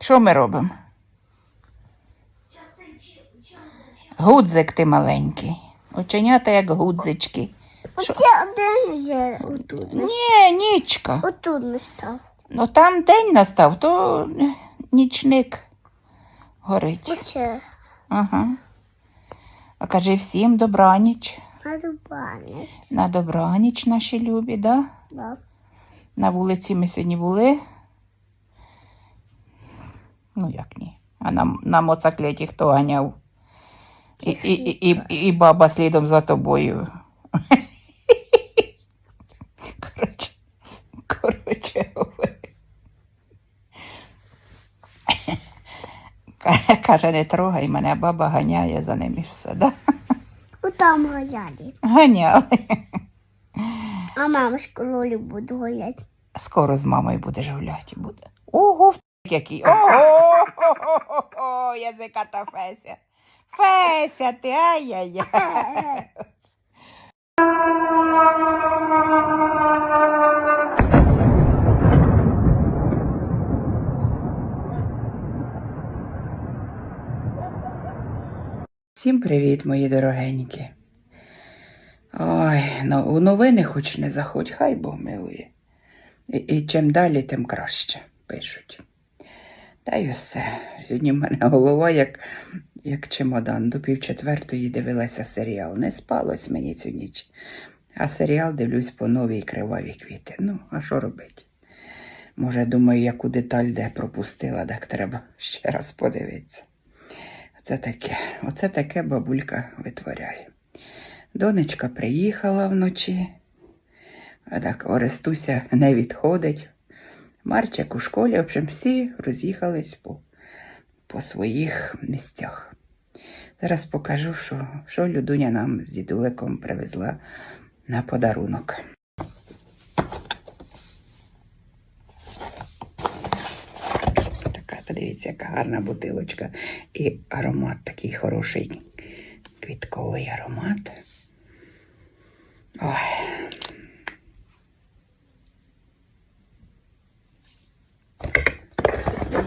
Що ми робимо? Гудзик ти маленький. Оченята як гудзички. Ні, нічка. Отут не став. Ну там день настав, то нічник горить. Оце. Ага. А кажи всім добраніч. На дубанець. На добраніч наші любі, да? Да. На вулиці ми сьогодні були. Ну як ні. А на, на моцакляті хто ганяв? І, і, і, і, і баба слідом за тобою. Коротше, коротше. Каже, не трогай мене, баба ганяє за ним і все, да? Отам гуляли. Ганяли. А мама кролі буде гуляти. Скоро з мамою будеш гуляти буде. Який. Хо-хо-хо, язика та Феся. Феся ти, ай-яй-яй. Всім привіт, мої дорогенькі. Ой, ну, у новини хоч не заходь, хай Бог милує. І, і чим далі, тим краще пишуть. Та й все. Сьогодні в мене голова як, як чемодан. До півчетвертої дивилася серіал. Не спалось мені цю ніч. А серіал дивлюсь по новій криваві квіти. Ну, а що робити? Може, думаю, яку деталь де пропустила, так треба ще раз подивитися. Оце таке, оце таке бабулька витворяє. Донечка приїхала вночі. А так Орестуся не відходить. Марчик у школі, в общем, всі роз'їхались по, по своїх місцях. Зараз покажу, що, що Людуня нам з дідуликом привезла на подарунок. Така, подивіться, яка гарна бутилочка. І аромат такий хороший, квітковий аромат. Ой.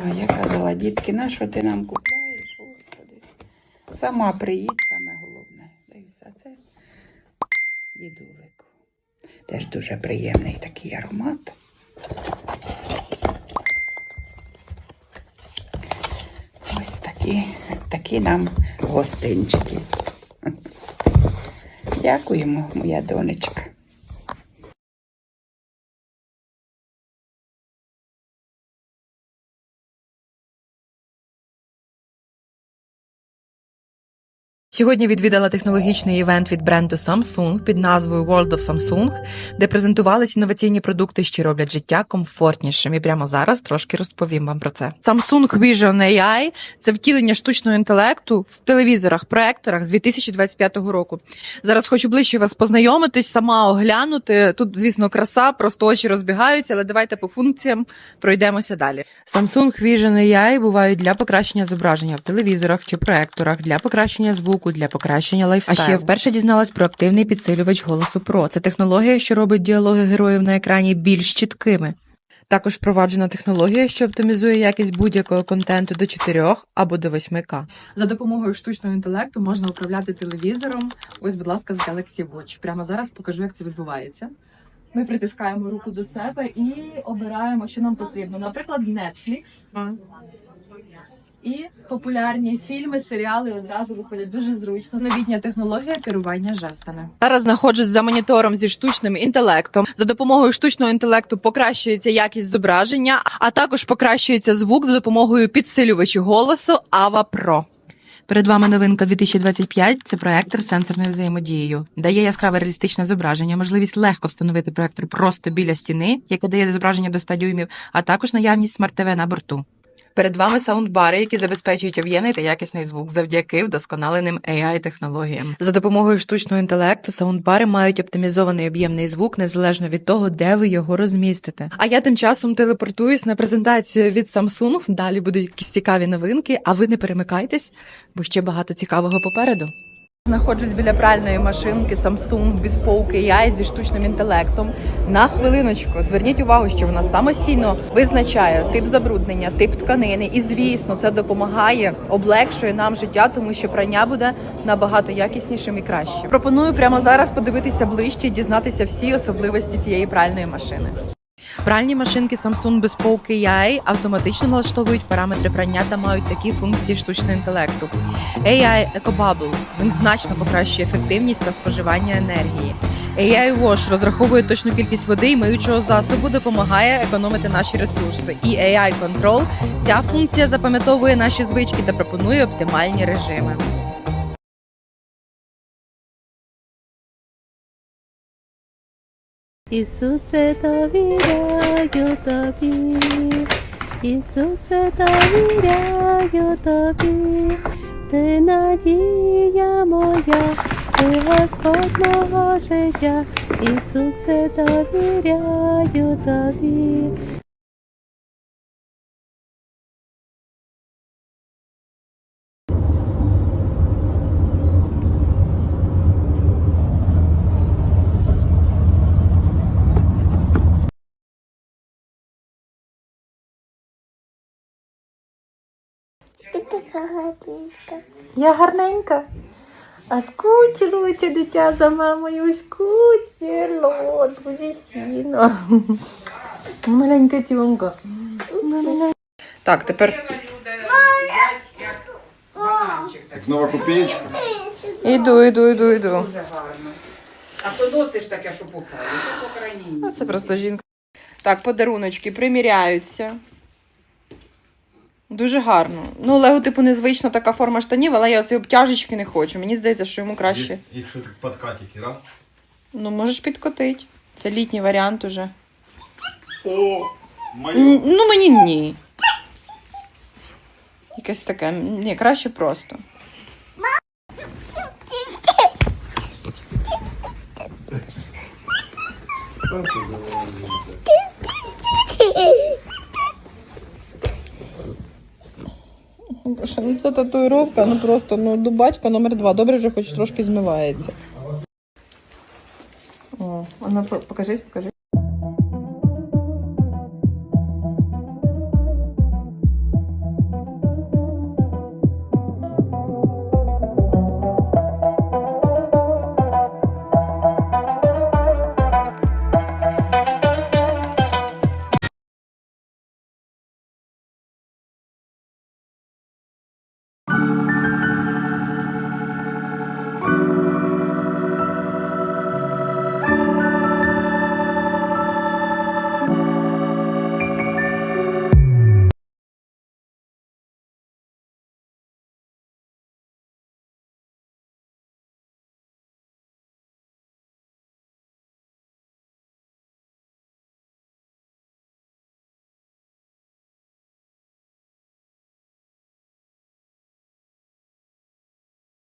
Ой, дітки, на що ти нам купляєш, господи? Сама приїдь, саме головне. Дивіться, це дідулик. Теж дуже приємний такий аромат. Ось такі, такі нам гостинчики. Дякуємо, моя донечка. Сьогодні відвідала технологічний івент від бренду Samsung під назвою World of Samsung, де презентувались інноваційні продукти, що роблять життя комфортнішим. І прямо зараз трошки розповім вам про це. Samsung Vision AI – це втілення штучного інтелекту в телевізорах, проекторах з 2025 року. Зараз хочу ближче вас познайомитись, сама оглянути. Тут, звісно, краса, просто очі розбігаються, але давайте по функціям пройдемося далі. Samsung Vision AI бувають для покращення зображення в телевізорах чи проекторах, для покращення звуку, для покращення лайфстайлу. А ще вперше дізналась про активний підсилювач голосу Pro. Це технологія, що робить діалоги героїв на екрані більш чіткими. Також впроваджена технологія, що оптимізує якість будь-якого контенту до 4 або до 8К. За допомогою штучного інтелекту можна управляти телевізором. Ось, будь ласка, з Galaxy Watch. Прямо зараз покажу, як це відбувається. Ми притискаємо руку до себе і обираємо, що нам потрібно. Наприклад, Netflix. І популярні фільми, серіали одразу виходять дуже зручно. Новітня технологія керування жестами. Зараз знаходжусь за монітором зі штучним інтелектом. За допомогою штучного інтелекту покращується якість зображення, а також покращується звук за допомогою підсилювачів голосу Ava Pro. Перед вами новинка 2025 – це проектор з сенсорною взаємодією. Дає яскраве реалістичне зображення, можливість легко встановити проектор просто біля стіни, яке дає зображення до 100 дюймів, а також наявність смарт-ТВ на борту. Перед вами саундбари, які забезпечують об'ємний та якісний звук завдяки вдосконаленим AI-технологіям. За допомогою штучного інтелекту саундбари мають оптимізований об'ємний звук незалежно від того, де ви його розмістите. А я тим часом телепортуюсь на презентацію від Samsung. Далі будуть якісь цікаві новинки, а ви не перемикайтесь, бо ще багато цікавого попереду. Знаходжусь біля пральної машинки Samsung Bespoke AI зі штучним інтелектом. На хвилиночку зверніть увагу, що вона самостійно визначає тип забруднення, тип тканини, і звісно, це допомагає, облегшує нам життя, тому що прання буде набагато якіснішим і кращим. Пропоную прямо зараз подивитися ближче дізнатися всі особливості цієї пральної машини. Пральні машинки Samsung Bespoke AI автоматично налаштовують параметри прання та мають такі функції штучного інтелекту. AI EcoBubble він значно покращує ефективність та споживання енергії. AI Wash розраховує точну кількість води і миючого засобу, допомагає економити наші ресурси. І AI Control ця функція запам'ятовує наші звички та пропонує оптимальні режими. Ісусе, довіряю тобі, Ісусе, довіряю тобі, ти надія моя, ти Господь мого життя, Ісусе, довіряю тобі. Гарненька. Я гарненька. А скучилуйте дитя за мамою, скучило, дуже сильно. Маленька тюнка. Так, тепер Нова копеечка. іду, іду, іду, іду. Дуже гарно. А то носиш таке, що по країні. Це просто жінка. Так, подаруночки приміряються. Дуже гарно. Ну, Олегу, типу, незвична така форма штанів, але я оці обтяжечки не хочу. Мені здається, що йому краще. Якщо подкатики, раз. Ну, можеш підкотити. Це літній варіант уже. О, моє. Ну, мені ні. Якесь таке. Ні, краще просто. Боже, ну це татуїровка, ну просто ну до батька номер два. Добре, вже хоч трошки змивається. О, вона покажись, покажись, покажи.